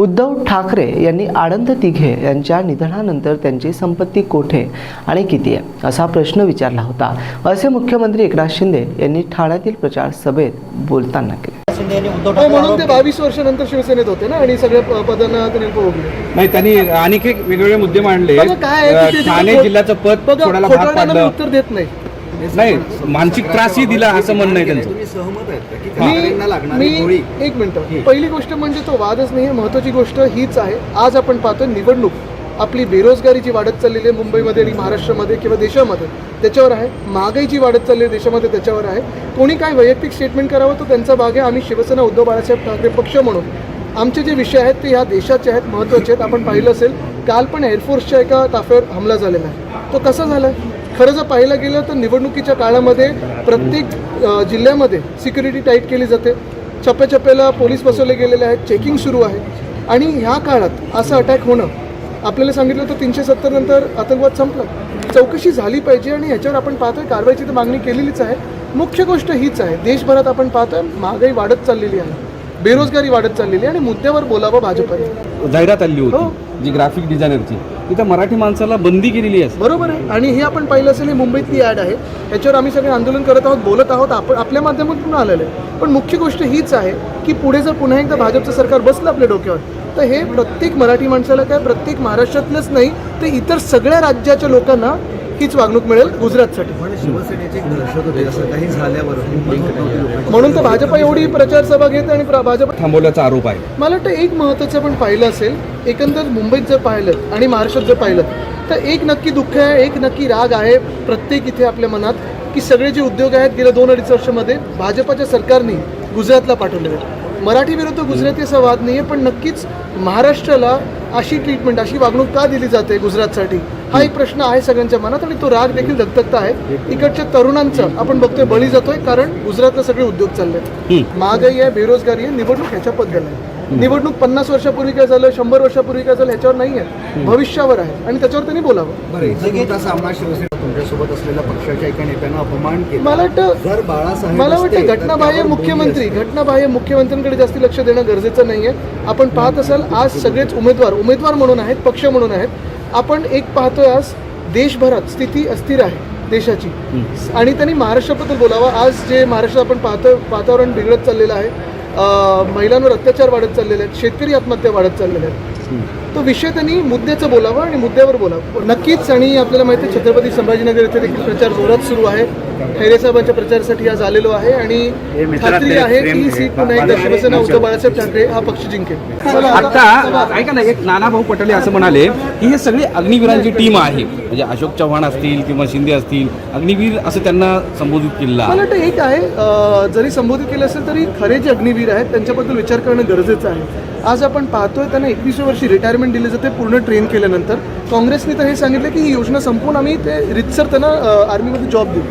उद्धव ठाकरे यांनी आनंद तिघे यांच्या निधनानंतर त्यांची संपत्ती कोठे आणि किती आहे असा प्रश्न विचारला होता. असे मुख्यमंत्री एकनाथ शिंदे यांनी ठाण्यातील प्रचार सभेत बोलताना केले. शिंदे यांनी उद्धव हो, ठाकरे म्हणून ते बावीस वर्षानंतर शिवसेनेत होते ना आणि सगळ्या प- पदांना नाही त्यांनी अनेक वेगवेगळे मुद्दे मांडले. ठाणे जिल्ह्याचं पद बघा, सोडायला उत्तर देत नाही. नाही मानसिक त्रासही दिला असं म्हणणं आहे त्यांचं. तुम्ही सहमत आहेत का? की ठाकरेंना मी लागणारी मी गोळी एक मिनिट. पहिली गोष्ट म्हणजे तो वादच नाही महत्वाची गोष्ट हीच आहे. आज आपण पाहतो निवडणूक. आपली बेरोजगारी जी वाढत चाललेली आहे मुंबईमध्ये आणि महाराष्ट्रामध्ये किंवा देशामध्ये त्याच्यावर आहे. महागाई जी वाढत चालली आहे देशामध्ये त्याच्यावर आहे. कोणी काय वैयक्तिक स्टेटमेंट करावं तो त्यांचा भाग आहे आम्ही शिवसेना उद्धव बाळासाहेब ठाकरे पक्ष म्हणून. आमचे जे विषय आहेत ते ह्या देशाचे आहेत महत्त्वाचे आहेत. आपण पाहिलं असेल काल पण एअरफोर्सच्या एका ताफ्यावर हमला झालेला आहे. तो कसा झाला आहे खरं जर पाहायला गेलं तर निवडणुकीच्या काळामध्ये प्रत्येक जिल्ह्यामध्ये सिक्युरिटी टाईट केली जाते. छप्याछप्याला पोलीस बसवले गेलेले आहेत चेकिंग सुरू आहे. आणि ह्या काळात असं अटॅक होणं आपल्याला सांगितलं तर तीनशे सत्तर नंतर आतंकवाद संपला. चौकशी झाली पाहिजे आणि ह्याच्यावर आपण पाहतोय कारवाईची तर मागणी केलेलीच आहे. मुख्य गोष्ट हीच आहे देशभरात आपण पाहतोय महागाई वाढत चाललेली आहे. बेरोजगारी वाढत चाललेली आहे आणि मुद्द्यावर बोलावं भाजपने. जाहिरात आली हो. होती जी ग्राफिक डिझायनरची तिथं मराठी माणसाला बंदी केलेली आहे. बरोबर आहे. आणि हे आपण पाहिलं असेल ही मुंबईतली ॲड आहे. याच्यावर आम्ही सगळे आंदोलन करत आहोत बोलत आहोत. आपण आपल्या माध्यमातून आलेलं आहे. पण मुख्य गोष्ट हीच आहे की पुढे जर पुन्हा एकदा भाजपचं सरकार बसलं आपल्या डोक्यावर तर हे प्रत्येक मराठी माणसाला काय प्रत्येक महाराष्ट्रातलंच नाही तर इतर सगळ्या राज्याच्या लोकांना हीच वागणूक मिळेल गुजरातसाठी. म्हणून तर भाजप एवढी प्रचार सभा घेते आणि प्र- भाजप थांबवल्याचा आरोप आहे. मला वाटतं एक महत्त्वाचं आपण पाहिलं असेल एकंदर मुंबईत जर पाहिलं आणि महाराष्ट्रात जर पाहिलं तर एक नक्की दुःख आहे एक नक्की राग आहे प्रत्येक इथे आपल्या मनात की सगळे जे उद्योग आहेत गेल्या दोन अडीच वर्षामध्ये भाजपाच्या सरकारने गुजरातला पाठवलेले आहेत. मराठी विरुद्ध गुजराती असा वाद नाही आहे पण नक्कीच महाराष्ट्राला अशी ट्रीटमेंट अशी वागणूक का दिली जाते गुजरातसाठी? हा एक प्रश्न आहे सगळ्यांच्या मनात आणि तो राग देखील धगधगता आहे. इकडच्या तरुणांचं आपण बघतोय बळी जातोय कारण गुजरातला सगळे उद्योग चालले महागाई आहे बेरोजगारी आहे निवडणूक ह्याच्याबद्दल आहे. निवडणूक पन्नास वर्षापूर्वी काय झालं शंभर वर्षापूर्वी काय झालं ह्याच्यावर नाही आहे भविष्यावर आहे. आणि त्याच्यावर त्यांनी बोलावं. बरं सामना शिवसेना तुमच्यासोबत असलेल्या पक्षाच्या एका नेत्यानं अपमान केला. मला वाटतं मला घटनाबाह्य मुख्यमंत्री. घटनाबाह्य मुख्यमंत्र्यांकडे जास्ती लक्ष देणं गरजेचं नाही आहे आपण पाहत असाल आज सगळेच उमेदवार उमेदवार म्हणून आहेत पक्ष म्हणून आहेत. आपण एक पाहतोय आज देशभरात स्थिती अस्थिर आहे देशाची. आणि त्यांनी महाराष्ट्राबद्दल बोलावं. आज जे महाराष्ट्रात आपण पाहतोय वातावरण बिघडत चाललेलं आहे. महिलांवर अत्याचार वाढत चाललेले आहेत शेतकरी आत्महत्या वाढत चाललेल्या आहेत. तो विषय त्यांनी मुद्द्याचं बोलावं आणि मुद्द्यावर बोलावं. नक्कीच आणि आपल्याला माहिती आहे छत्रपती संभाजीनगर येथे देखील प्रचार जोरात सुरू आहे. खैरे साहेबांच्या प्रचारासाठी आज आलेलो आहे आणि खात्री आहे की ही सीट पुन्हा एकदा शिवसेना उद्धव बाळासाहेब ठाकरे हा पक्ष जिंकेल. आता ऐका ना एक नानाभाऊ पटोले असं म्हणाले की हे सगळी अग्निवीरांची टीम आहे. म्हणजे अशोक चव्हाण असतील किंवा शिंदे असतील अग्निवीर असं त्यांना संबोधित केलं मला वाटतं एक आहे जरी संबोधित केलं असेल तरी खरे जे अग्निवीर आहेत त्यांच्याबद्दल विचार करणं गरजेचं आहे. आज आपण पाहतोय त्यांना एकवीसव्या वर्षी रिटायरमेंट दिली जाते पूर्ण ट्रेन केल्यानंतर काँग्रेसने तर हे सांगितलं की ही योजना संपून आम्ही ते रितसर त्यांना आर्मीमध्ये जॉब देऊ.